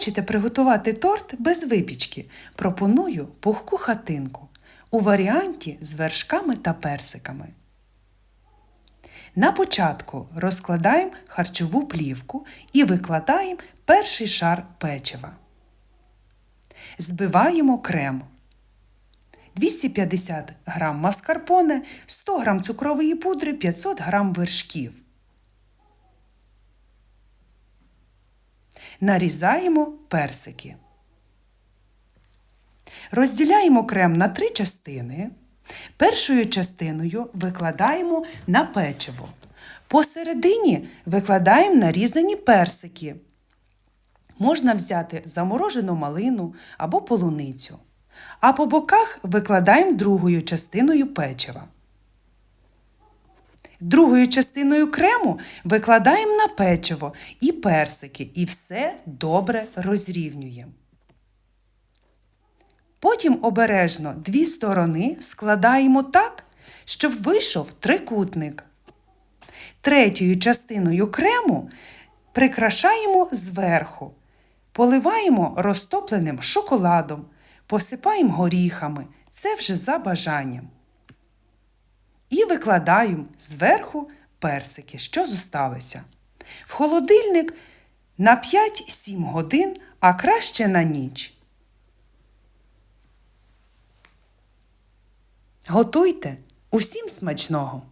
Хочете приготувати торт без випічки? Пропоную пухку хатинку у варіанті з вершками та персиками. На початку розкладаємо харчову плівку і викладаємо перший шар печива. Збиваємо крем. 250 г маскарпоне, 100 г цукрової пудри, 500 г вершків. Нарізаємо персики. Розділяємо крем на три частини. Першою частиною викладаємо на печиво. Посередині викладаємо нарізані персики. Можна взяти заморожену малину або полуницю. А по боках викладаємо другою частиною печива. Другою частиною крему викладаємо на печиво і персики, і все добре розрівнюємо. Потім обережно дві сторони складаємо так, щоб вийшов трикутник. Третьою частиною крему прикрашаємо зверху, поливаємо розтопленим шоколадом, посипаємо горіхами. Це вже за бажанням. І викладаємо зверху персики, що зосталося. В холодильник на 5-7 годин, а краще на ніч. Готуйте усім смачного!